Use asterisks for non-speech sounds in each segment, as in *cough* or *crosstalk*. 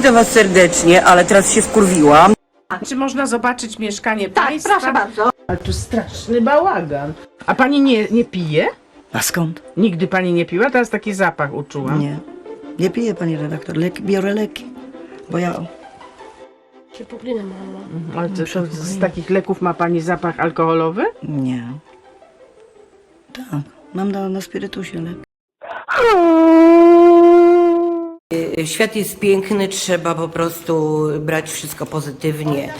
Witam was serdecznie, ale teraz się wkurwiłam. Czy można zobaczyć mieszkanie Tak, państwa? proszę bardzo. Ale tu straszny bałagan. A pani nie, nie pije? A skąd? Nigdy pani nie piła? Teraz taki zapach uczułam. Nie. Nie piję, pani redaktor. Leki, biorę leki. Bo ja... Poplina mama. Ale to, to z takich leków ma pani zapach alkoholowy? Nie. Tak. Mam na, na spirytusie lek. Y, Świat jest piękny, trzeba po prostu brać wszystko pozytywnie.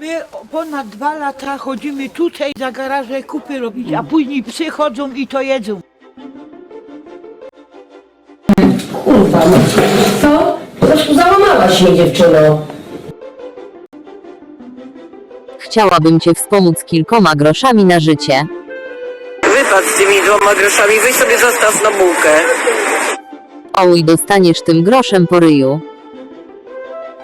My ponad dwa lata chodzimy tutaj za garaże kupy robić, a później psy chodzą i to jedzą. Kurwa, no co? Prostu załamałaś mnie dziewczyno. Chciałabym cię wspomóc kilkoma groszami na życie. Wypad z tymi dwoma groszami, weź sobie zostaw na bułkę. Oj, dostaniesz tym groszem po ryju.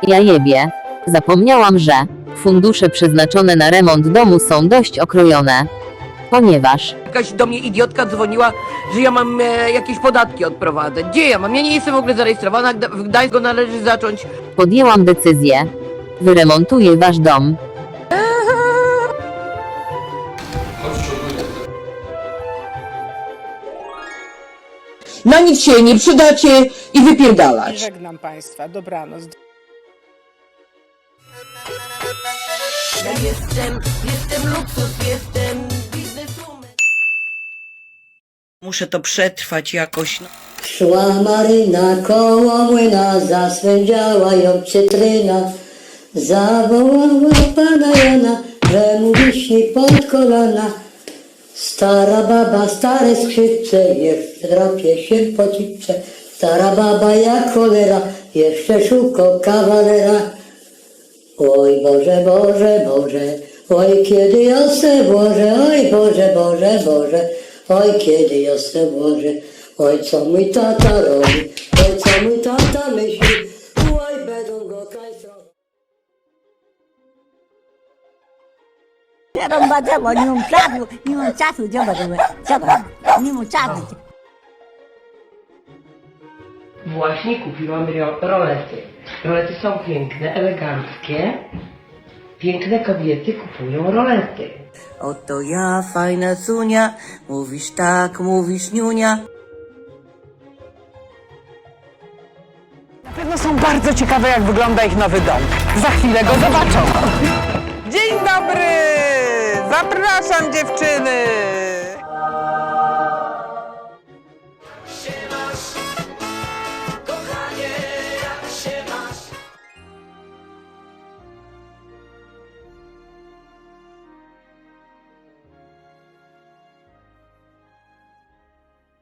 Ja jebie. Zapomniałam, że fundusze przeznaczone na remont domu są dość okrojone. Ponieważ jakaś do mnie idiotka dzwoniła, że ja mam e, jakieś podatki odprowadzać. Gdzie ja mam? Ja nie jestem w ogóle zarejestrowana, Gda- w Gdańsku należy zacząć. podjęłam decyzję. Wyremontuję wasz dom. Na nic się nie przydacie i wypierdalać. Żegnam państwa. Dobranoc. Ja jestem, jestem luksus, jestem bizneswoman. Muszę to przetrwać jakoś. No. Szła Maryna koło młyna, zaswędziała ją cytryna. Zawołała pana Jana, że mu wisi pod kolana. Stara baba, stare skrzypce, jeszcze drapie się po cipce. Stara baba jak cholera, jeszcze szuka kawalera. Oj Boże, Boże, Boże, oj kiedy ja se włożę, oj Boże, Boże, Boże, oj kiedy ja se włożę, oj co mój tata robi, Bademo, nie mam czasu, nie mam czasu, zobacz, zobacz, nie mam czasu. Właśnie kupiłam ro- rolety. Rolety są piękne, eleganckie. Piękne kobiety kupują rolety. Oto ja, fajna Zunia, mówisz tak, mówisz niunia. Na pewno są bardzo ciekawe, jak wygląda ich nowy dom. Za chwilę go zobaczą. Dzień dobry! Zapraszam dziewczyny!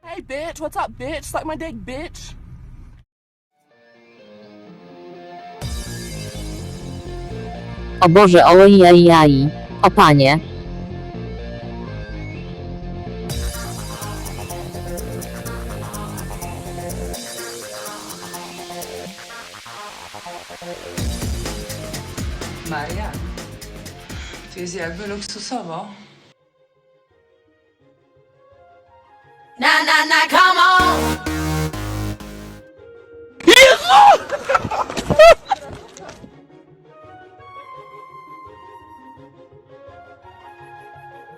Hey bitch, what's up bitch? Suck my dick bitch. O Boże, ojajaj. O panie. Maria, tu jest jakby luksusowo. Na, na, na, come on!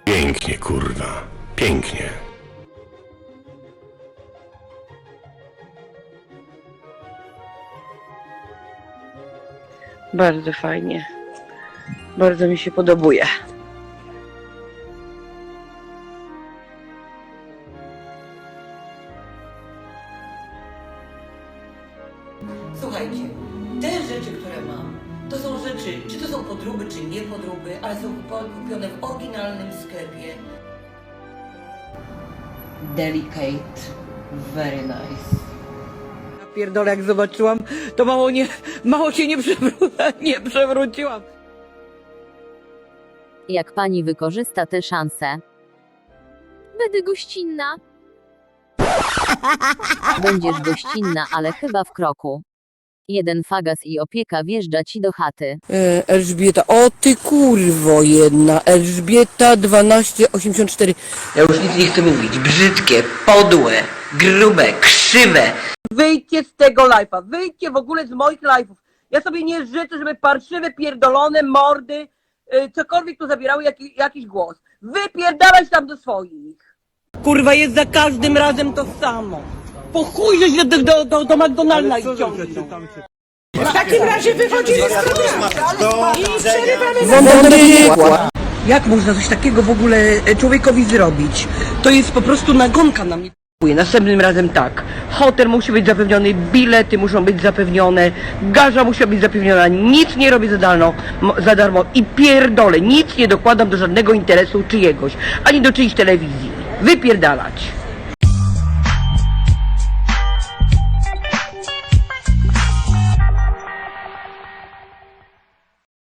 Pięknie, kurwa. Pięknie. Bardzo fajnie. Bardzo mi się podobuje. Słuchajcie, te rzeczy, które mam, to są rzeczy, czy to są podróby, czy nie podróby, ale są kupione w oryginalnym sklepie. Delicate, very nice. Ja pierdolę, jak zobaczyłam, to mało nie, mało się nie, przewró- *laughs* nie przewróciłam. Jak pani wykorzysta tę szansę? Będę gościnna. Będziesz gościnna, ale chyba w kroku. Jeden fagas i opieka wjeżdża ci do chaty. E, Elżbieta, o ty kurwo jedna, Elżbieta 1284. Ja już nic nie chcę mówić. Brzydkie, podłe, grube, krzywe. Wyjdźcie z tego live'a, wyjdźcie w ogóle z moich live'ów. Ja sobie nie życzę, żeby parszywe, pierdolone mordy, cokolwiek tu zabierały jaki, jakiś głos. Wypierdalać tam do swoich. Kurwa, jest za każdym razem to samo. Po chuj, że się do, do, do, do McDonalda i ciągną. W takim razie wychodzimy z programu i przerywamy Jak można coś takiego w ogóle e, człowiekowi zrobić? To jest po prostu nagonka na mnie. Następnym razem tak. Hotel musi być zapewniony, bilety muszą być zapewnione, garza musi być zapewniona, nic nie robię za darmo, mo- za darmo i pierdolę, nic nie dokładam do żadnego interesu czyjegoś, ani do czyjejś telewizji. Wypierdalać.